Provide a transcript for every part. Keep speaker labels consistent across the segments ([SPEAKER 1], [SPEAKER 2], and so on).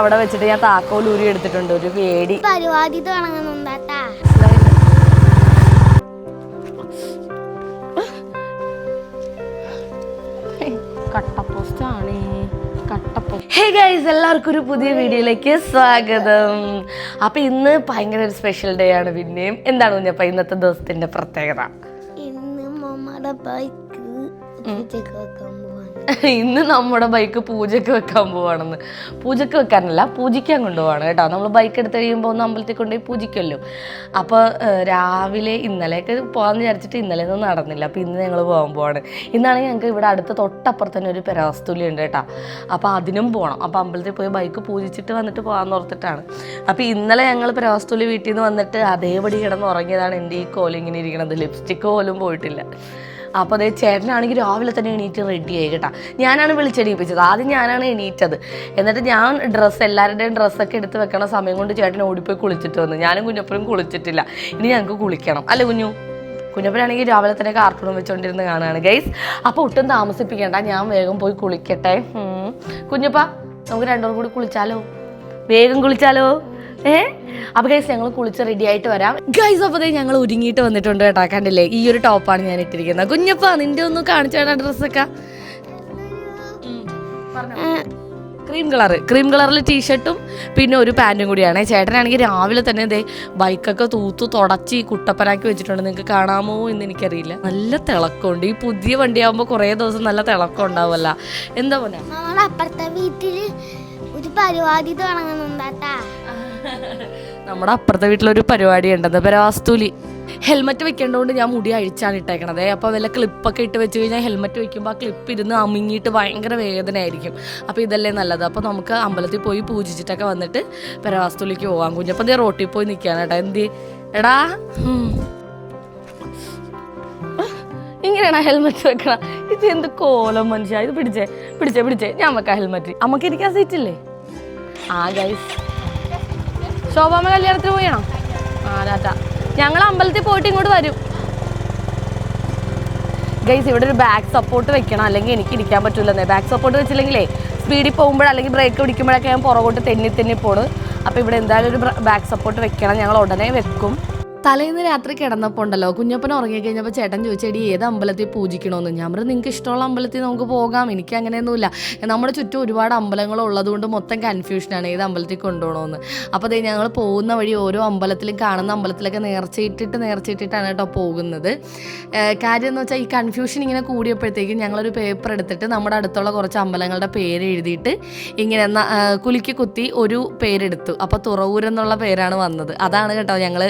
[SPEAKER 1] അവിടെ വെച്ചിട്ട് ഞാൻ താക്കോൽ ഊരി എടുത്തിട്ടുണ്ട്. ഒരു പേടി.
[SPEAKER 2] പരിപാടി തുടങ്ങുന്നുണ്ടാട്ടാ
[SPEAKER 1] കട്ടപ്പോസ്റ്റാണ്. കട്ടപ്പോ ഹേ ഗൈസ് എല്ലാവർക്കും ഒരു പുതിയ വീഡിയോയിലേക്ക് സ്വാഗതം. അപ്പൊ ഇന്ന് ഭയങ്കര ഒരു സ്പെഷ്യൽ ഡേ ആണ് പിന്നെയും. എന്താണ് കുഞ്ഞപ്പ ഇന്നത്തെ ദിവസത്തിന്റെ പ്രത്യേകത?
[SPEAKER 2] ഇന്ന് മമ്മയുടെ ബൈക്ക്
[SPEAKER 1] ഇന്ന് നമ്മുടെ ബൈക്ക് പൂജയ്ക്ക് വെക്കാൻ പോവാണെന്ന്. പൂജയ്ക്ക് വെക്കാനല്ല പൂജിക്കാൻ കൊണ്ടുപോവാണ് കേട്ടോ. നമ്മൾ ബൈക്ക് എടുത്ത് കഴിയുമ്പോൾ ഒന്ന് അമ്പലത്തിൽ കൊണ്ടുപോയി പൂജിക്കുമല്ലോ. അപ്പോൾ രാവിലെ ഇന്നലെയൊക്കെ പോകാമെന്ന് വിചാരിച്ചിട്ട് ഇന്നലെ ഒന്നും നടന്നില്ല. അപ്പോൾ ഇന്ന് ഞങ്ങൾ പോകാൻ പോവാണ്. ഇന്നാണെങ്കിൽ ഞങ്ങൾക്ക് ഇവിടെ അടുത്ത് തൊട്ടപ്പുറത്ത് തന്നെ ഒരു പെരാസ്തുലി ഉണ്ട് കേട്ടോ. അപ്പോൾ അതിനും പോകണം അപ്പോൾ അമ്പലത്തിൽ പോയി ബൈക്ക് പൂജിച്ചിട്ട് വന്നിട്ട് പോകാമെന്ന് ഓർത്തിട്ടാണ്. അപ്പോൾ ഇന്നലെ ഞങ്ങൾ പെരാസ്തുലി വീട്ടിൽ നിന്ന് വന്നിട്ട് അതേപടി കിടന്ന് ഉറങ്ങിയതാണ് എന്റെ ഈ കോലിങ്ങനെ ഇരിക്കണത്. ലിപ്സ്റ്റിക്ക് പോലും പോയിട്ടില്ല. അപ്പോൾ അതേ ചേട്ടനാണെങ്കിൽ രാവിലെ തന്നെ എണീറ്റ് റെഡി ആയി കേട്ടാ. ഞാനാണ് വിളിച്ചെണീപ്പിച്ചത്. ആദ്യം ഞാനാണ് എണീറ്റത്. എന്നിട്ട് ഞാൻ ഡ്രസ്സ് എല്ലാവരുടെയും ഡ്രസ്സൊക്കെ എടുത്ത് വെക്കണ സമയം കൊണ്ട് ചേട്ടൻ ഓടിപ്പോയി കുളിച്ചിട്ട് വന്നു. ഞാനും കുഞ്ഞപ്പുറം കുളിച്ചിട്ടില്ല. ഇനി ഞങ്ങൾക്ക് കുളിക്കണം. അല്ലേ കുഞ്ഞു? കുഞ്ഞപ്പനാണെങ്കിൽ രാവിലെ തന്നെ കാർട്ടൂൺ വെച്ചുകൊണ്ടിരുന്ന് കാണുകയാണ്. ഗൈസ് അപ്പോൾ ഒട്ടും താമസിപ്പിക്കേണ്ട. ഞാൻ വേഗം പോയി കുളിക്കട്ടെ. കുഞ്ഞപ്പ നമുക്ക് രണ്ടോർ കൂടി കുളിച്ചാലോ? വേഗം കുളിച്ചാലോ? ഏ? അപ്പൊ ഗൈസ് ഞങ്ങൾ കുളിച്ച് റെഡി ആയിട്ട് വരാം. ഗൈസ് അപ്പോൾ ഞങ്ങൾ ഒരുങ്ങിയിട്ട് വന്നിട്ടുണ്ട് കേട്ടോ കണ്ടില്ലേ? ഈ ഒരു ടോപ്പാണ് ഞാൻ ഇട്ടിരിക്കുന്നത്. കുഞ്ഞപ്പ നിന്റെ ഒന്ന് കാണിച്ചാടാ ഡ്രസ്സൊക്കെ. ക്രീം കളർ ക്രീം കളറിൽ ടീഷർട്ടും പിന്നെ ഒരു പാന്റും കൂടിയാണ്. ചേട്ടനാണെങ്കിൽ രാവിലെ തന്നെ ഇതേ ബൈക്കൊക്കെ തൂത്തു തുടച്ച് ഈ കുട്ടപ്പനാക്കി വെച്ചിട്ടുണ്ട്. നിങ്ങൾക്ക് കാണാമോ എന്ന് എനിക്കറിയില്ല. നല്ല തിളക്കമുണ്ട്. ഈ പുതിയ വണ്ടിയാകുമ്പോൾ കുറേ ദിവസം നല്ല തിളക്കം ഉണ്ടാവുമല്ല. എന്താ പോലെ
[SPEAKER 2] അപ്പുറത്തെ വീട്ടിൽ ഒരു പരിപാടി തുടങ്ങുന്നുണ്ടാട്ടാ
[SPEAKER 1] നമ്മുടെ അപ്പുറത്തെ വീട്ടിലൊരു പരിപാടി ഉണ്ടെന്ന് പരവാസ്തുലി. ഹെൽമറ്റ് വെക്കേണ്ടതുകൊണ്ട് ഞാൻ മുടി അഴിച്ചാണ് ഇട്ടേക്കണത്. അപ്പോൾ വല്ല ക്ലിപ്പൊക്കെ ഇട്ട് വെച്ച് കഴിഞ്ഞാൽ ഹെൽമറ്റ് വെക്കുമ്പോൾ ആ ക്ലിപ്പ് ഇരുന്ന് അമിങ്ങിയിട്ട് ഭയങ്കര വേദന ആയിരിക്കും അപ്പോൾ ഇതല്ലേ നല്ലത്. അപ്പോൾ നമുക്ക് അമ്പലത്തിൽ പോയി പൂജിച്ചിട്ടൊക്കെ വന്നിട്ട് പെരവാസ്തുലിക്ക് പോകാം കുഞ്ഞപ്പം ദേ റോട്ടിൽ പോയി നിൽക്കുകയാണ് കേട്ടോ. എന്തി? എടാ. ഇങ്ങനെയാണ് ഹെൽമെറ്റ് വെക്കണം? ഇത് എന്ത് കോലം മനുഷ്യ. ഇത് പിടിച്ചേ പിടിച്ചേ പിടിച്ചേ. ഞാൻ വെക്കാം ഹെൽമെറ്റ്. അമ്മയ്ക്ക് ഇരിക്കാൻ സീറ്റില്ലേ ആ ഗൈസ് ശോഭാമ കല്യാണത്തിന് പോയണോ ആ രാജ ഞങ്ങൾ അമ്പലത്തിൽ പോയിട്ട് ഇങ്ങോട്ട് വരും. ഗൈസ് ഇവിടെ ഒരു ബാക്ക് സപ്പോർട്ട് വെക്കണം. അല്ലെങ്കിൽ എനിക്ക് ഇരിക്കാൻ പറ്റില്ലെന്നേ ബാക്ക് സപ്പോർട്ട് വെച്ചില്ലെങ്കിലേ സ്പീഡിൽ പോകുമ്പോൾ അല്ലെങ്കിൽ ബ്രേക്ക് പിടിക്കുമ്പോഴൊക്കെ ഞാൻ പുറകോട്ട് തെന്നി തെന്നി പോണ് അപ്പോൾ ഇവിടെ എന്തായാലും ഒരു ബാക്ക് സപ്പോർട്ട് വെക്കണം. ഞങ്ങൾ ഉടനെ വെക്കും. തലേന്ന് രാത്രി കിടന്നപ്പോൾ ഉണ്ടല്ലോ കുഞ്ഞപ്പൻ ഉറങ്ങി കഴിഞ്ഞപ്പോൾ ചേട്ടൻ ചോദിച്ചേടി ഏത് അമ്പലത്തിൽ പൂജിക്കണമെന്ന് ഞാൻ പറഞ്ഞു നിങ്ങൾക്ക് ഇഷ്ടമുള്ള അമ്പലത്തിൽ നമുക്ക് പോകാം എനിക്ക് അങ്ങനെയൊന്നുമില്ല. നമ്മുടെ ചുറ്റും ഒരുപാട് അമ്പലങ്ങൾ ഉള്ളതുകൊണ്ട് മൊത്തം കൺഫ്യൂഷനാണ് ഏത് അമ്പലത്തിൽ കൊണ്ടുപോകണമെന്ന് അപ്പോൾ അതേ ഞങ്ങൾ പോകുന്ന വഴി ഓരോ അമ്പലത്തിലും കാണുന്ന അമ്പലത്തിലൊക്കെ നേർച്ചയിട്ടിട്ട് നേർച്ചയിട്ടിട്ടാണ് കേട്ടോ പോകുന്നത്. കാര്യം എന്ന് വെച്ചാൽ ഈ കൺഫ്യൂഷൻ ഇങ്ങനെ കൂടിയപ്പോഴത്തേക്കും ഞങ്ങളൊരു പേപ്പർ എടുത്തിട്ട് നമ്മുടെ അടുത്തുള്ള കുറച്ച് അമ്പലങ്ങളുടെ പേര് എഴുതിയിട്ട് ഇങ്ങനെ കുലുക്കി കുത്തി ഒരു പേരെടുത്തു. അപ്പോൾ തുറവൂരെന്നുള്ള പേരാണ് വന്നത്. അതാണ് കേട്ടോ ഞങ്ങൾ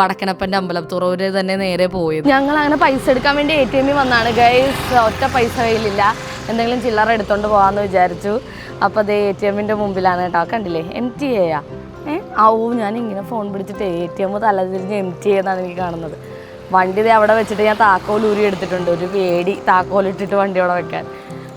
[SPEAKER 1] വടക്കനപ്പന്റെ അമ്പലം തുറവൂര് തന്നെ നേരെ പോയത്. ഞങ്ങൾ അങ്ങനെ പൈസ എടുക്കാൻ വേണ്ടി എ ടി എമ്മിൽ വന്നാണ്. ഗൈസ് ഒറ്റ പൈസ കയ്യിലില്ല. എന്തെങ്കിലും ചില്ലറ എടുത്തോണ്ട് പോകാമെന്ന് വിചാരിച്ചു. അപ്പോൾ അത് എ ടി എമ്മിന്റെ മുമ്പിലാണ് കേട്ടോ. കണ്ടില്ലേ? എം ടി എയാ ഏ? ഞാൻ ഇങ്ങനെ ഫോൺ പിടിച്ചിട്ട് എ ടി എം തലതിരിഞ്ഞ് എം ടി എന്നാണ് എനിക്ക് കാണുന്നത്. വണ്ടി അവിടെ വെച്ചിട്ട് ഞാൻ താക്കോൽ ഊരി എടുത്തിട്ടുണ്ട്. ഒരു പേടി താക്കോൽ ഇട്ടിട്ട് വണ്ടി അവിടെ വെക്കാൻ.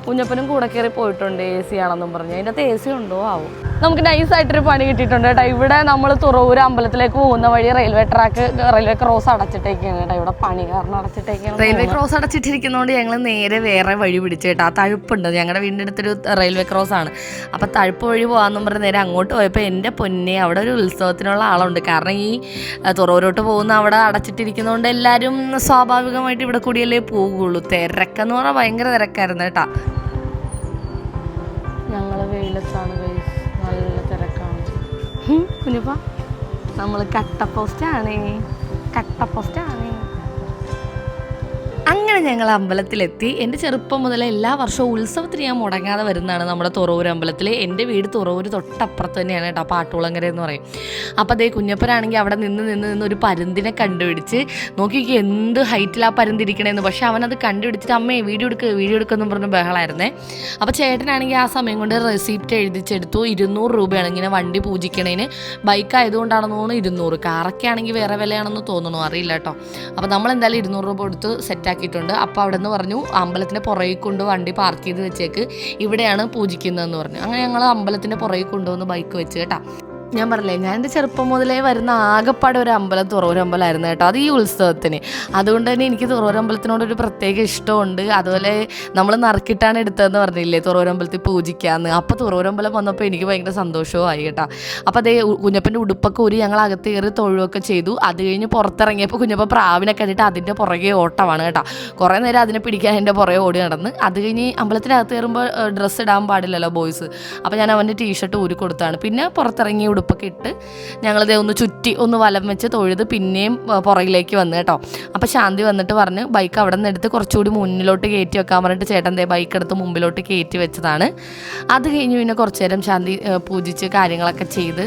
[SPEAKER 1] കുഞ്ഞപ്പനും കൂടെ കയറി പോയിട്ടുണ്ട് എ സി ആണെന്നും പറഞ്ഞു. അതിന്റെ അകത്ത് എ സി ഉണ്ടോ? ആവും. നമുക്ക് നൈസായിട്ടൊരു പണി കിട്ടിയിട്ടുണ്ട് കേട്ടോ. ഇവിടെ നമ്മൾ തുറവൂർ അമ്പലത്തിലേക്ക് പോകുന്ന വഴി റെയിൽവേ ട്രാക്ക് റെയിൽവേ ക്രോസ് അടച്ചിട്ടേക്കാണ് കേട്ടോ. ഇവിടെ പണി കാരണം അടച്ചിട്ടേക്കാണ് റെയിൽവേ ക്രോസ് അടച്ചിട്ടിരിക്കുന്നതുകൊണ്ട് ഞങ്ങൾ നേരെ വേറെ വഴി പിടിച്ചു കേട്ടോ. ആ തഴുപ്പുണ്ട്. ഞങ്ങളുടെ വീടിന്റെ അടുത്തൊരു റെയിൽവേ ക്രോസ് ആണ്. അപ്പോൾ തഴുപ്പ് വഴി പോകാമെന്നും പറഞ്ഞ് നേരെ അങ്ങോട്ട് പോയപ്പോൾ എന്റെ പൊന്നെ അവിടെ ഒരു ഉത്സവത്തിനുള്ള ആളുണ്ട്. കാരണം ഈ തുറവൂരോട്ട് പോകുന്ന അവിടെ അടച്ചിട്ടിരിക്കുന്നതുകൊണ്ട് എല്ലാവരും സ്വാഭാവികമായിട്ട് ഇവിടെ കൂടിയല്ലേ പോകുള്ളൂ തിരക്കെന്ന് പറഞ്ഞാൽ ഭയങ്കര തിരക്കായിരുന്നു കേട്ടാ. വെയിലത്താണ് ഗൈസ് നല്ല തിരക്കാണ്. കുഞ്ഞപ്പ. നമ്മൾ കട്ട പോസ്റ്റാണ് കട്ട പോസ്റ്റാണ് അങ്ങനെ ഞങ്ങൾ അമ്പലത്തിലെത്തി. എന്റെ ചെറുപ്പം മുതലേ എല്ലാ വർഷവും ഉത്സവത്തിന് ഞാൻ മുടങ്ങാതെ വരുന്നതാണ് നമ്മുടെ തുറവൂർ അമ്പലത്തിൽ എന്റെ വീട് തുറവൂർ തൊട്ടപ്പുറത്ത് തന്നെയാണ് കേട്ടോ പാട്ടുളങ്ങര എന്ന് പറയും. അപ്പോൾ അതേ കുഞ്ഞപ്പനാണെങ്കിൽ അവിടെ നിന്ന് നിന്ന് നിന്ന് ഒരു പരുന്തിനെ കണ്ടുപിടിച്ച് നോക്കി എന്ത് ഹൈറ്റിൽ ആ പരുന്തിരിക്കണേന്ന് പക്ഷേ അവനത് കണ്ടുപിടിച്ചിട്ട് അമ്മേ വീഡിയോ എടുക്കുക വീഡിയോ എടുക്കുമെന്നും പറഞ്ഞ് ബഹളായിരുന്നേ. അപ്പോൾ ചേട്ടനാണെങ്കിൽ ആ സമയം കൊണ്ട് റെസിപ്റ്റ് എഴുതിച്ചെടുത്തു. ഇരുന്നൂറ് രൂപയാണ് ഇങ്ങനെ വണ്ടി പൂജിക്കണേന്. ബൈക്ക് ആയതുകൊണ്ടാണെന്ന് തോന്നുന്നു ഇരുന്നൂറ്. കാറൊക്കെ ആണെങ്കിൽ വേറെ വിലയാണെന്ന് തോന്നുന്നു. അറിയില്ല കേട്ടോ. അപ്പോൾ നമ്മൾ എന്തായാലും ഇരുന്നൂറ് രൂപ കൊടുത്ത് സെറ്റാക്കിയിട്ടുണ്ട് അപ്പോൾ അവിടെ നിന്ന് പറഞ്ഞു അമ്പലത്തിന്റെ പുറകിൽ കൊണ്ട് വണ്ടി പാർക്ക് ചെയ്ത് വെച്ചേക്ക്. ഇവിടെയാണ് പൂജിക്കുന്നതെന്ന് പറഞ്ഞു. അങ്ങനെ ഞങ്ങൾ അമ്പലത്തിന്റെ പുറകിൽ കൊണ്ടുവന്ന് ബൈക്ക് വെച്ച് കേട്ടോ. ഞാൻ പറഞ്ഞില്ലേ ഞാൻ എന്റെ ചെറുപ്പം മുതലേ വരുന്ന ആകെപ്പാട് ഒരു അമ്പലം തുറവൂരമ്പലമായിരുന്നു കേട്ടോ. അത് ഈ ഉത്സവത്തിന്. അതുകൊണ്ട് തന്നെ എനിക്ക് തുറവൂരമ്പലത്തിനോട് ഒരു പ്രത്യേക ഇഷ്ടമുണ്ട്. അതുപോലെ നമ്മൾ നറുക്കിട്ടാണ് എടുത്തതെന്ന് പറഞ്ഞില്ലേ തുറവൂരമ്പലത്തിൽ പൂജിക്കാമെന്ന് അപ്പോൾ തുറവൂരമ്പലം വന്നപ്പോൾ എനിക്ക് ഭയങ്കര സന്തോഷമായി കേട്ടോ. അപ്പോൾ അതേ കുഞ്ഞപ്പന്റെ ഉടുപ്പൊക്കെ ഊരി ഞങ്ങൾ അകത്ത് കയറി തൊഴുവൊക്കെ ചെയ്തു. അത് കഴിഞ്ഞ് പുറത്തിറങ്ങിയപ്പോൾ കുഞ്ഞപ്പൻ പ്രാവിനെ കണ്ടിട്ട് അതിന്റെ പുറകെ ഓട്ടമാണ് കേട്ടോ. കുറേ നേരം അതിനെ പിടിക്കാൻ എന്റെ പുറകെ ഓടി നടന്ന്. അത് കഴിഞ്ഞ് അമ്പലത്തിനകത്ത് കയറുമ്പോൾ ഡ്രസ്സ് ഇടാൻ പാടില്ലല്ലോ ബോയ്സ്. അപ്പോൾ ഞാൻ അവന്റെ ടീഷർട്ട് ഊരി കൊടുത്താണ് പിന്നെ പുറത്തിറങ്ങി ഉടുപ്പൊക്കെ ഇട്ട് ഞങ്ങളിതേ ഒന്ന് ചുറ്റി ഒന്ന് വലം വെച്ച് തൊഴുത് പിന്നെയും പുറകിലേക്ക് വന്നു കേട്ടോ. അപ്പോൾ ശാന്തി വന്നിട്ട് പറഞ്ഞ് ബൈക്ക് അവിടെ നിന്ന് എടുത്ത് കുറച്ചുകൂടി മുന്നിലോട്ട് കയറ്റി വെക്കാൻ പറഞ്ഞിട്ട് ചേട്ടൻ ദേ ബൈക്ക് എടുത്ത് മുമ്പിലോട്ട് കയറ്റി വെച്ചതാണ്. അത് കഴിഞ്ഞ് പിന്നെ കുറച്ച് നേരം ശാന്തി പൂജിച്ച് കാര്യങ്ങളൊക്കെ ചെയ്ത്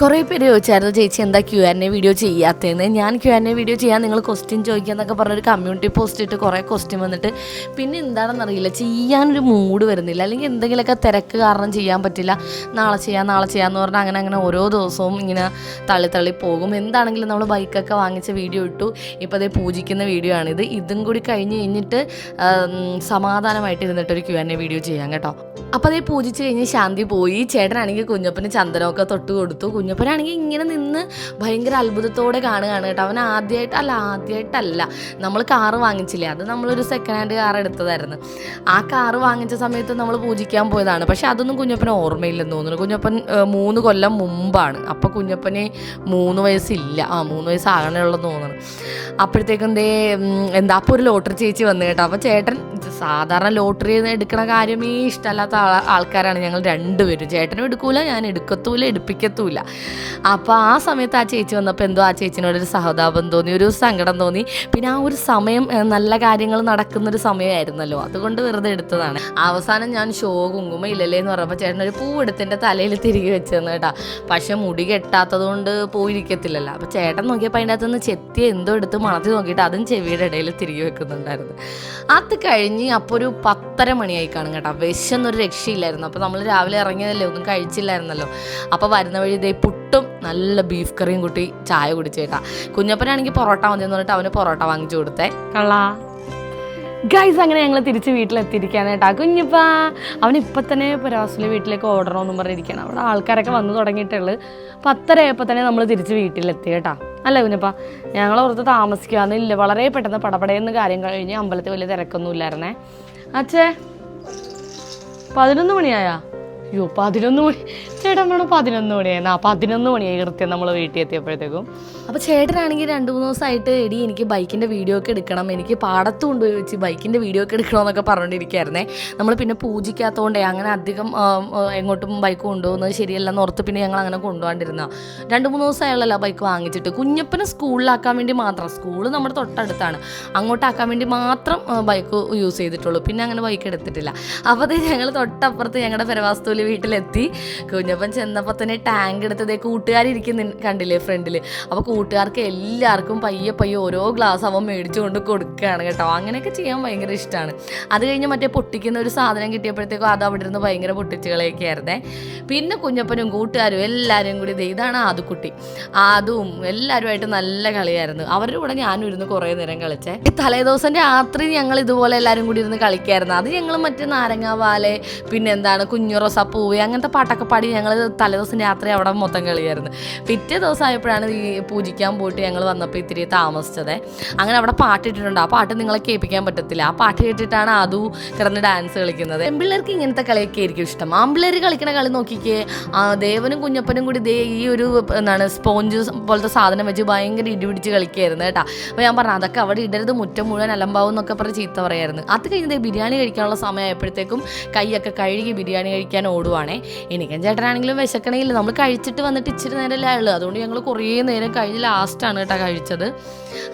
[SPEAKER 1] കുറേ പേര് ചോദിച്ചായിരുന്നു ചേച്ചി എന്താ ക്യു ആൻ എ വീഡിയോ ചെയ്യാത്തതെന്ന്? ഞാൻ ക്യു ആൻ എ വീഡിയോ ചെയ്യാൻ നിങ്ങൾ ക്വസ്റ്റ്യൻ ചോദിക്കുക എന്നൊക്കെ പറഞ്ഞൊരു കമ്മ്യൂണിറ്റി പോസ്റ്റ് ഇട്ട് കുറേ ക്വസ്റ്റ്യൻ വന്നിട്ട് പിന്നെ എന്താണെന്നറിയില്ല ചെയ്യാനൊരു മൂഡ് വരുന്നില്ല. അല്ലെങ്കിൽ എന്തെങ്കിലുമൊക്കെ തിരക്ക് കാരണം ചെയ്യാൻ പറ്റില്ല. നാളെ ചെയ്യാം നാളെ ചെയ്യാമെന്ന് പറഞ്ഞാൽ അങ്ങനെ അങ്ങനെ ഓരോ ദിവസവും ഇങ്ങനെ തള്ളി തള്ളി പോകും. എന്താണെങ്കിലും നമ്മൾ ബൈക്കൊക്കെ വാങ്ങിച്ച വീഡിയോ ഇട്ടു. ഇപ്പോൾ അതേ പൂജിക്കുന്ന വീഡിയോ ആണിത് ഇതും. കൂടി കഴിഞ്ഞ് കഴിഞ്ഞിട്ട് സമാധാനമായിട്ട് ഇരുന്നിട്ട് ഒരു ക്യു ആൻ എ വീഡിയോ ചെയ്യാം കേട്ടോ. അപ്പോൾ അതേ പൂജിച്ച് കഴിഞ്ഞ് ശാന്തി പോയി. ചേട്ടനാണെങ്കിൽ കുഞ്ഞപ്പന് ചന്ദനമൊക്കെ തൊട്ട് കൊടുത്തു. കുഞ്ഞപ്പനാണെങ്കിൽ ഇങ്ങനെ നിന്ന് ഭയങ്കര അത്ഭുതത്തോടെ കാണുകയാണ് കേട്ടോ. അവൻ ആദ്യമായിട്ട് അല്ല ആദ്യമായിട്ടല്ല നമ്മൾ കാറ് വാങ്ങിച്ചില്ലേ? അത് നമ്മളൊരു സെക്കൻഡ് ഹാൻഡ് കാർ എടുത്തതായിരുന്നു. ആ കാറ് വാങ്ങിച്ച സമയത്ത് നമ്മൾ പൂജിക്കാൻ പോയതാണ്. പക്ഷെ അതൊന്നും കുഞ്ഞപ്പന് ഓർമ്മയില്ലെന്ന് തോന്നുന്നു. കുഞ്ഞപ്പൻ മൂന്ന് കൊല്ലം മുമ്പാണ്. അപ്പോൾ കുഞ്ഞപ്പന് മൂന്ന് വയസ്സില്ല. ആ മൂന്ന് വയസ്സാകണേ ഉള്ളെന്ന് തോന്നുന്നു. അപ്പോഴത്തേക്കും ദേ എന്താ അപ്പോൾ ഒരു ലോട്ടറി ചേച്ചി വന്നു കേട്ടോ. അപ്പോൾ ചേട്ടൻ സാധാരണ ലോട്ടറി എടുക്കണ കാര്യമേ ഇഷ്ടമല്ലാത്ത ആൾക്കാരാണ് ഞങ്ങൾ രണ്ടുപേരും. ചേട്ടനും എടുക്കൂല ഞാൻ എടുക്കത്തൂല എടുപ്പിക്കത്തൂല. അപ്പോൾ ആ സമയത്ത് ആ ചേച്ചി വന്നപ്പോൾ എന്തോ ആ ചേച്ചിനോടൊരു സഹതാപം തോന്നി ഒരു സങ്കടം തോന്നി. പിന്നെ ആ ഒരു സമയം നല്ല കാര്യങ്ങൾ നടക്കുന്നൊരു സമയമായിരുന്നല്ലോ. അതുകൊണ്ട് വെറുതെ എടുത്തതാണ്. അവസാനം ഞാൻ ഷോ കുങ്കുമ ഇല്ലല്ലേ എന്ന് പറഞ്ഞപ്പോൾ ചേട്ടൻ ഒരു പൂ എടുത്തിന്റെ തലയിൽ തിരികെ വെച്ചെന്ന് കേട്ടാ. പക്ഷെ മുടി കെട്ടാത്തത് കൊണ്ട് പോയിരിക്കത്തില്ലല്ലോ അപ്പോൾ ചേട്ടൻ നോക്കിയപ്പോൾ അതിന്റെ അകത്തുനിന്ന് ചെത്തി എന്തോ എടുത്ത് മണത്തി നോക്കിയിട്ട് അതും ചെവിയുടെ ഇടയിൽ തിരികെ വെക്കുന്നുണ്ടായിരുന്നു. അത് കഴിഞ്ഞ് അപ്പോൾ ഒരു പത്തര മണിയായി കാണും കേട്ടോ. വിശന്നൊരു രക്ഷയില്ലായിരുന്നു. അപ്പോൾ നമ്മൾ രാവിലെ ഇറങ്ങിയതല്ലേ ഒന്നും കഴിച്ചില്ലായിരുന്നല്ലോ. അപ്പോൾ വരുന്ന വഴി ഇതേ പുട്ടും നല്ല ബീഫ് കറിയും കൂട്ടി ചായ കുടിച്ചേട്ടാ കുഞ്ഞപ്പനാണെങ്കിൽ പൊറോട്ട മതി എന്ന് പറഞ്ഞിട്ട് അവന് പൊറോട്ട വാങ്ങിച്ചു കൊടുത്തേ. കള്ളാ. ഗൈസ് അങ്ങനെ ഞങ്ങൾ തിരിച്ച് വീട്ടിലെത്തിയിരിക്കുകയാണ് കേട്ടോ കുഞ്ഞിപ്പ അവൻ ഇപ്പം തന്നെ പുരാസിലെ വീട്ടിലേക്ക് ഓടണമെന്നും പറഞ്ഞിരിക്കുകയാണ്. അവിടെ ആൾക്കാരൊക്കെ വന്നു തുടങ്ങിയിട്ടുള്ളു. പത്തര ആയപ്പോൾ തന്നെ നമ്മൾ തിരിച്ച് വീട്ടിലെത്തി കേട്ടോ അല്ല കുഞ്ഞപ്പ? ഞങ്ങൾ ഓർത്ത് താമസിക്കുകയെന്നില്ല വളരെ പെട്ടെന്ന് പടപടയെന്ന് കാര്യം കഴിഞ്ഞ് അമ്പലത്തിൽ വലിയ തിരക്കൊന്നും ഇല്ലായിരുന്നേ അച്ഛേ പതിനൊന്ന് മണിയായാ? അയ്യോ പതിനൊന്ന് മണി. ചേട്ടൻ വേണം പതിനൊന്ന് മണിയായിരുന്നു ആ പതിനൊന്ന് മണിയായി കൃത്യം നമ്മൾ വീട്ടിൽ എത്തിയപ്പോഴത്തേക്കും അപ്പോൾ ചേട്ടനാണെങ്കിൽ രണ്ട് മൂന്ന് ദിവസമായിട്ട് എടി എനിക്ക് ബൈക്കിന്റെ വീഡിയോ ഒക്കെ എടുക്കണം. എനിക്ക് പാടത്ത് കൊണ്ടുപോയി വെച്ച് ബൈക്കിന്റെ വീഡിയോ ഒക്കെ എടുക്കണമെന്നൊക്കെ പറഞ്ഞുകൊണ്ടിരിക്കുകയായിരുന്നേ നമ്മൾ പിന്നെ പൂജിക്കാത്തതുകൊണ്ടേ അങ്ങനെ അധികം എങ്ങോട്ടും ബൈക്ക് കൊണ്ടുപോകുന്നത് ശരിയല്ലെന്ന് ഓർത്ത് പിന്നെ ഞങ്ങൾ അങ്ങനെ കൊണ്ടുപോകാണ്ടിരുന്ന രണ്ട് മൂന്ന് ദിവസമായുള്ള ബൈക്ക് വാങ്ങിച്ചിട്ട്. കുഞ്ഞപ്പനെ സ്കൂളിലാക്കാൻ വേണ്ടി മാത്രം സ്കൂൾ നമ്മുടെ തൊട്ടടുത്താണ്. അങ്ങോട്ടാക്കാൻ വേണ്ടി മാത്രം ബൈക്ക് യൂസ് ചെയ്തിട്ടുള്ളൂ. പിന്നെ അങ്ങനെ ബൈക്ക് എടുത്തിട്ടില്ല. അപ്പോൾ അതേ ഞങ്ങൾ തൊട്ടപ്പുറത്ത് ഞങ്ങളുടെ പെരവാസ്തുവിൽ വീട്ടിലെത്തി. കുഞ്ഞപ്പൻ ചെന്നപ്പോൾ തന്നെ ടാങ്ക് എടുത്തതേ കൂട്ടുകാരിരിക്കുന്ന കണ്ടില്ലേ ഫ്രണ്ടിൽ അപ്പോൾ കൂട്ടുകാർക്ക് എല്ലാവർക്കും പയ്യെ പയ്യെ ഓരോ ഗ്ലാസ് അവൻ മേടിച്ചു കൊണ്ട് കൊടുക്കുകയാണ് കേട്ടോ. അങ്ങനെയൊക്കെ ചെയ്യാൻ ഭയങ്കര ഇഷ്ടമാണ് അത് കഴിഞ്ഞ് മറ്റേ പൊട്ടിക്കുന്ന ഒരു സാധനം കിട്ടിയപ്പോഴത്തേക്കും അത് അവിടെ ഇരുന്ന് ഭയങ്കര പൊട്ടിച്ചുകളെയൊക്കെ ആയിരുന്നേ. പിന്നെ കുഞ്ഞപ്പനും കൂട്ടുകാരും എല്ലാവരും കൂടി ഇതാണ് ആദുക്കുട്ടി ആദും എല്ലാവരുമായിട്ട് നല്ല കളിയായിരുന്നു. അവരുടെ കൂടെ ഞാനും ഇരുന്ന് കുറേ നേരം കളിച്ചേ. ഈ തലേദിവസം രാത്രി ഞങ്ങൾ ഇതുപോലെ എല്ലാവരും കൂടി ഇരുന്ന് കളിക്കായിരുന്നു. അത് ഞങ്ങൾ മറ്റേ നാരങ്ങാവാലെ പിന്നെ എന്താണ് കുഞ്ഞു റോസാപ്പൂവ് അങ്ങനത്തെ പാട്ടൊക്കെ പാടി ഞങ്ങൾ തലേദിവസം രാത്രി അവിടെ മൊത്തം കളിയായിരുന്നു. പിറ്റേ ദിവസം ആയപ്പോഴാണ് ഈ പൂജിക്കാൻ പോയിട്ട് ഞങ്ങൾ വന്നപ്പോൾ ഇത്തിരി താമസിച്ചത്. അങ്ങനെ അവിടെ പാട്ടിട്ടിട്ടുണ്ട് ആ പാട്ട് നിങ്ങളെ കേൾപ്പിക്കാൻ പറ്റത്തില്ല. ആ പാട്ട് കേട്ടിട്ടാണ് അതു കിടന്ന് ഡാൻസ് കളിക്കുന്നത്. പെൺപിള്ളേർക്ക് ഇങ്ങനത്തെ കളിയൊക്കെ ആയിരിക്കും ഇഷ്ടം. ആമ്പിള്ളേർ കളിക്കുന്ന കളി നോക്കിക്കേ ദേവനും കുഞ്ഞപ്പനും കൂടി ദേ ഈ ഒരു എന്താണ് സ്പോഞ്ച് പോലത്തെ സാധനം വെച്ച് ഭയങ്കര ഇടിപിടിച്ച് കളിക്കായിരുന്നു കേട്ടോ. അപ്പോൾ ഞാൻ പറഞ്ഞു അതൊക്കെ അവിടെ ഇടരുത്. മുറ്റം മുഴുവൻ അലമ്പാവും എന്നൊക്കെ പറഞ്ഞ് ചീത്ത പറയായിരുന്നു. അത് കഴിഞ്ഞ് ബിരിയാണി കഴിക്കാനുള്ള സമയമായപ്പോഴത്തേക്കും കൈയൊക്കെ കഴുകി ബിരിയാണി കഴിക്കാൻ ഓടുവാണേ. എനിക്കും ചേട്ടനാണെങ്കിലും വിശക്കണമെങ്കിൽ നമ്മൾ കഴിച്ചിട്ട് വന്നിട്ട് ഇച്ചിരി നേരമല്ലേ ആയുള്ളൂ. അതുകൊണ്ട് ഞങ്ങൾ കുറേ നേരം കഴിഞ്ഞ് ലാസ്റ്റാണ് കേട്ടോ കഴിച്ചത്.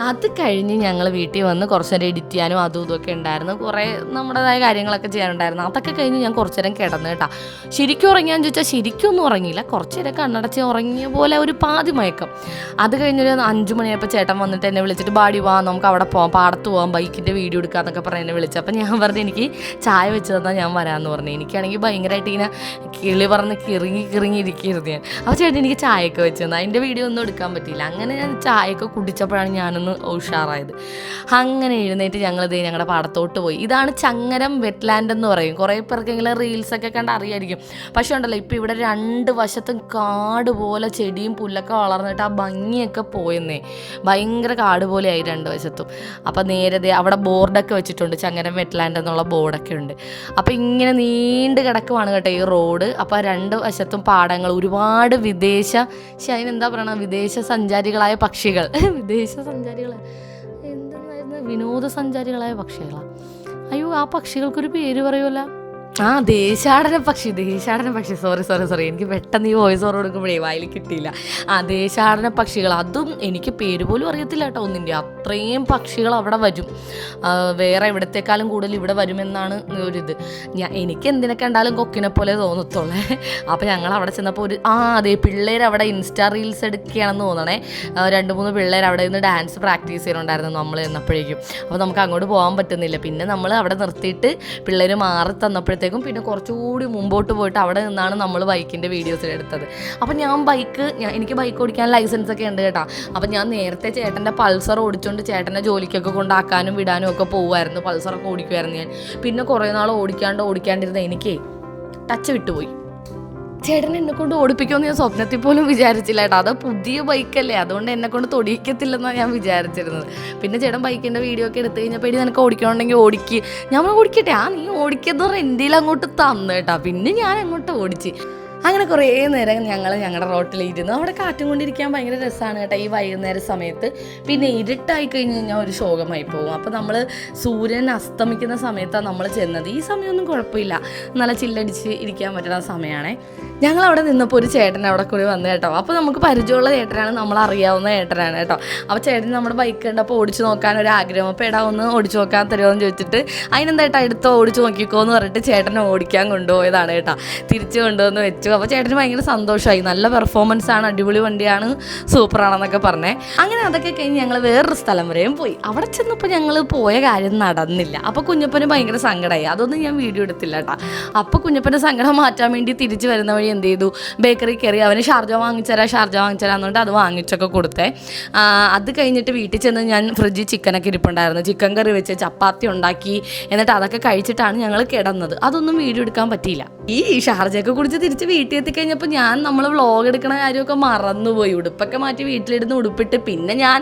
[SPEAKER 1] അത് കഴിഞ്ഞ് ഞങ്ങൾ വീട്ടിൽ വന്ന് കുറച്ച് നേരം എഡിറ്റ് ചെയ്യാനും അതും ഇതൊക്കെ ഉണ്ടായിരുന്നു. കുറേ നമ്മുടേതായ കാര്യങ്ങളൊക്കെ ചെയ്യാനുണ്ടായിരുന്നു. അതൊക്കെ കഴിഞ്ഞ് ഞാൻ കുറച്ച് നേരം കിടന്നു കേട്ടോ. ശരിക്കും ഉറങ്ങിയാന്ന് ചോദിച്ചാൽ ശരിക്കും ഒന്നും ഉറങ്ങിയില്ല. കുറച്ച് നേരം കണ്ണടച്ച് ഉറങ്ങിയ പോലെ ഒരു പാതി മയക്കം. അത് കഴിഞ്ഞൊരു അഞ്ച് മണിയായപ്പോൾ ചേട്ടൻ വന്നിട്ട് എന്നെ വിളിച്ചിട്ട് ബാടി വാ നമുക്ക് അവിടെ പോവാം പാടത്ത് പോവാം ബൈക്കിന്റെ വീഡിയോ എടുക്കാന്നൊക്കെ പറഞ്ഞ് എന്നെ വിളിച്ചു. അപ്പം ഞാൻ പറഞ്ഞു എനിക്ക് ചായ വെച്ച് തന്നാൽ ഞാൻ വരാമെന്ന് പറഞ്ഞു. എനിക്കാണെങ്കിൽ ഭയങ്കരമായിട്ട് ഇങ്ങനെ കിളി പറഞ്ഞ് കിറുങ്ങി കിറുങ്ങി ഇരിക്കുകയായിരുന്നു ഞാൻ. അപ്പോൾ ചേട്ടൻ എനിക്ക് ചായയൊക്കെ വെച്ച് തന്നാൽ അതിന്റെ വീഡിയോ ഒന്നും എടുക്കാൻ പറ്റിയില്ല. അങ്ങനെ ഞാൻ ചായയൊക്കെ കുടിച്ചപ്പോഴാണ് ഞാനൊന്ന് ഉഷാറായത്. അങ്ങനെ എഴുന്നേറ്റ് ഞങ്ങളിത് ഞങ്ങളുടെ പാടത്തോട്ട് പോയി. ഇതാണ് ചങ്ങരം വെറ്റ്ലാൻഡ് എന്ന് പറയും. കുറേ പേർക്കെങ്കിലും റീൽസൊക്കെ കണ്ട് അറിയായിരിക്കും. പക്ഷേ ഉണ്ടല്ലോ ഇപ്പോൾ ഇവിടെ രണ്ട് വശത്തും കാട് പോലെ ചെടിയും പുല്ലൊക്കെ വളർന്നിട്ട് ആ ഭംഗിയൊക്കെ പോയെന്നേ. ഭയങ്കര കാട് പോലെയായി രണ്ട് വശത്തും. അപ്പോൾ നേരത്തെ അവിടെ ബോർഡൊക്കെ വെച്ചിട്ടുണ്ട് ചങ്ങരം വെറ്റ്ലാൻഡ് എന്നുള്ള ബോർഡൊക്കെ ഉണ്ട്. അപ്പോൾ ഇങ്ങനെ നീണ്ട് കിടക്കുവാണ് കേട്ടോ ഈ റോഡ്. അപ്പോൾ രണ്ട് വശത്തും പാടങ്ങൾ. ഒരുപാട് വിദേശ പക്ഷെ അതിനെന്താ പറയണ? വിദേശ സഞ്ചാരികളായ പക്ഷികൾ. വിദേശ സഞ്ചാരികൾ എന്തായിരുന്നു വിനോദസഞ്ചാരികളായ പക്ഷികളാണ് അയ്യോ ആ പക്ഷികൾക്കൊരു പേര് പറയുമല്ലോ ആ ദേശാടന പക്ഷി ദേശാടന പക്ഷി. സോറി സോറി സോറി എനിക്ക് പെട്ടെന്ന് ഈ വോയിസ് ഓർ കൊടുക്കുമ്പോഴേ വായിൽ കിട്ടിയില്ല. ആ ദേശാടന പക്ഷികൾ. അതും എനിക്ക് പേര് പോലും അറിയത്തില്ല കേട്ടോ ഒന്നിന്റെ. അത്രയും പക്ഷികൾ അവിടെ വരും. വേറെ എവിടത്തെക്കാളും കൂടുതൽ ഇവിടെ വരുമെന്നാണ് ഒരിത്. ഞാൻ എനിക്ക് എന്തിനൊക്കെ കണ്ടാലും കൊക്കിനെ പോലെ തോന്നത്തുള്ളേ. അപ്പോൾ ഞങ്ങൾ അവിടെ ചെന്നപ്പോൾ ഒരു ആ അതെ പിള്ളേർ അവിടെ ഇൻസ്റ്റാ റീൽസ് എടുക്കുകയാണെന്ന് തോന്നണേ. രണ്ട് മൂന്ന് പിള്ളേർ അവിടെ നിന്ന് ഡാൻസ് പ്രാക്ടീസ് ചെയ്യുന്നുണ്ടായിരുന്നു നമ്മൾ ചെന്നപ്പോഴേക്കും. അപ്പോൾ നമുക്ക് അങ്ങോട്ട് പോകാൻ പറ്റുന്നില്ല. പിന്നെ നമ്മൾ അവിടെ നിർത്തിയിട്ട് പിള്ളേർ മാറി തന്നപ്പോഴത്തേക്കും പിന്നെ കുറച്ചുകൂടി മുമ്പോട്ട് പോയിട്ട് അവിടെ നിന്നാണ് നമ്മൾ ബൈക്കിന്റെ വീഡിയോസ് എടുത്തത്. അപ്പം ഞാൻ ബൈക്ക് ഞാൻ എനിക്ക് ബൈക്ക് ഓടിക്കാൻ ലൈസൻസ് ഒക്കെ ഉണ്ട് കേട്ടോ. അപ്പം ഞാൻ നേരത്തെ ചേട്ടന്റെ പൾസർ ഓടിച്ചുകൊണ്ട് ചേട്ടന്റെ ജോലിക്കൊക്കെ കൊണ്ടാക്കാനും വിടാനും ഒക്കെ പോകുമായിരുന്നു പൾസറൊക്കെ ഓടിക്കുമായിരുന്നു ഞാൻ. പിന്നെ കുറേ നാൾ ഓടിക്കാണ്ട് ഓടിക്കാണ്ടിരുന്ന എനിക്ക് ടച്ച് വിട്ടുപോയി. ചേട്ടൻ എന്നെ കൊണ്ട് ഓടിപ്പിക്കുമെന്ന് ഞാൻ സ്വപ്നത്തിൽ പോലും വിചാരിച്ചില്ല കേട്ടോ. അത് പുതിയ ബൈക്കല്ലേ. അതുകൊണ്ട് എന്നെ കൊണ്ട് തൊടിയിക്കത്തില്ലെന്നാണ് ഞാൻ വിചാരിച്ചിരുന്നത്. പിന്നെ ചേട്ടൻ ബൈക്കിന്റെ വീഡിയോ ഒക്കെ എടുത്തു കഴിഞ്ഞപ്പോൾ ഇനി നിനക്ക് ഓടിക്കണമെങ്കിൽ ഓടിക്ക്. പറഞ്ഞു, ഓടിക്കട്ടെ. ആ നീ ഓടിക്കുന്ന റെന്റിൽ അങ്ങോട്ട് തന്നു കേട്ടോ. പിന്നെ ഞാൻ അങ്ങോട്ട് ഓടിച്ച്. അങ്ങനെ കുറേ നേരം ഞങ്ങൾ ഞങ്ങളുടെ റോട്ടിലിരുന്നു. അവിടെ കാറ്റും കൊണ്ടിരിക്കാൻ ഭയങ്കര രസമാണ് കേട്ടോ ഈ വൈകുന്നേര സമയത്ത്. പിന്നെ ഇരുട്ടായി കഴിഞ്ഞ് കഴിഞ്ഞാൽ ഒരു ശോകമായി പോകും. അപ്പോൾ നമ്മൾ സൂര്യൻ അസ്തമിക്കുന്ന സമയത്താണ് നമ്മൾ ചെന്നത്. ഈ സമയമൊന്നും കുഴപ്പമില്ല. നല്ല ചില്ലടിച്ച് ഇരിക്കാൻ പറ്റുന്ന സമയമാണേ ഞങ്ങൾ അവിടെ നിന്നപ്പോൾ ഒരു ചേട്ടൻ അവിടെ കൂടി വന്നു കേട്ടോ. അപ്പോൾ നമുക്ക് പരിചയമുള്ള ചേട്ടനാണ് നമ്മൾ അറിയാവുന്ന ചേട്ടനാണ് കേട്ടോ. അപ്പോൾ ചേട്ടൻ നമ്മുടെ ബൈക്ക് കണ്ടപ്പോൾ ഓടിച്ചു നോക്കാൻ ഒരു ആഗ്രഹം. അപ്പോൾ എടാ ഒന്ന് ഓടിച്ചു നോക്കാൻ തരുമോ എന്ന് ചോദിച്ചിട്ട് അതിനെന്തായിട്ടാണ് എടുത്തോ ഓടിച്ചു നോക്കിക്കോ എന്ന് പറഞ്ഞിട്ട് ചേട്ടനെ ഓടിക്കാൻ കൊണ്ടുപോയതാണ് കേട്ടോ. തിരിച്ചു കൊണ്ടുവന്ന് വെച്ചു. അപ്പോൾ ചേട്ടന് ഭയങ്കര സന്തോഷമായി. നല്ല പെർഫോമൻസ് ആണ് അടിപൊളി വണ്ടിയാണ് സൂപ്പറാണെന്നൊക്കെ പറഞ്ഞേ. അങ്ങനെ അതൊക്കെ കഴിഞ്ഞ് ഞങ്ങൾ വേറൊരു സ്ഥലം വരെയും പോയി. അവിടെ ചെന്നപ്പോൾ ഞങ്ങൾ പോയ കാര്യം നടന്നില്ല. അപ്പോൾ കുഞ്ഞപ്പന് ഭയങ്കര സങ്കടമായി അതൊന്നും ഞാൻ വീഡിയോ എടുത്തില്ല കേട്ടോ അപ്പോൾ കുഞ്ഞപ്പന്റെ സങ്കടം മാറ്റാൻ വേണ്ടി തിരിച്ച് വരുന്ന വഴി എന്ത് ചെയ്തു? ബേക്കറി കയറി അവന് ഷാർജ വാങ്ങിച്ചരാ ഷാർജ വാങ്ങിച്ചരാ എന്നുകൊണ്ട് അത് വാങ്ങിച്ചൊക്കെ കൊടുത്തേ. അത് കഴിഞ്ഞിട്ട് വീട്ടിൽ ചെന്ന് ഞാൻ ഫ്രിഡ്ജിൽ ചിക്കനൊക്കെ ഇരിപ്പുണ്ടായിരുന്നു. ചിക്കൻ കറി വെച്ച് ചപ്പാത്തി ഉണ്ടാക്കി. എന്നിട്ട് അതൊക്കെ കഴിച്ചിട്ടാണ് ഞങ്ങൾ കിടന്നത്. അതൊന്നും വീഡിയോ എടുക്കാൻ പറ്റിയില്ല. ഈ ഷാർജയൊക്കെ കുടിച്ച് തിരിച്ച് വീട്ടിൽ എത്തിക്കഴിഞ്ഞപ്പോൾ ഞാൻ നമ്മൾ വ്ളോഗ് എടുക്കണ കാര്യമൊക്കെ മറന്നുപോയി. ഉടുപ്പൊക്കെ മാറ്റി വീട്ടിലിരുന്ന് ഉടുപ്പിട്ട് പിന്നെ ഞാൻ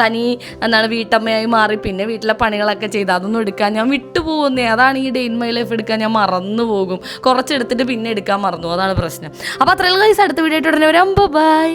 [SPEAKER 1] തനി എന്താണ് വീട്ടമ്മയായി മാറി പിന്നെ വീട്ടിലെ പണികളൊക്കെ ചെയ്ത് അതൊന്നും എടുക്കാൻ ഞാൻ വിട്ടുപോകുന്നേ. അതാണ് ഈ ഡെയിൻ മൈ ലൈഫ് എടുക്കാൻ ഞാൻ മറന്നു പോകും കുറച്ചെടുത്തിട്ട് പിന്നെ എടുക്കാൻ മറന്നു. അതാണ് പ്രശ്നം. അപ്പോൾ അത്രയുള്ള കൈസ് അടുത്ത വീഡിയോ ആയിട്ട് ഉടനെ വരാം. ബൈ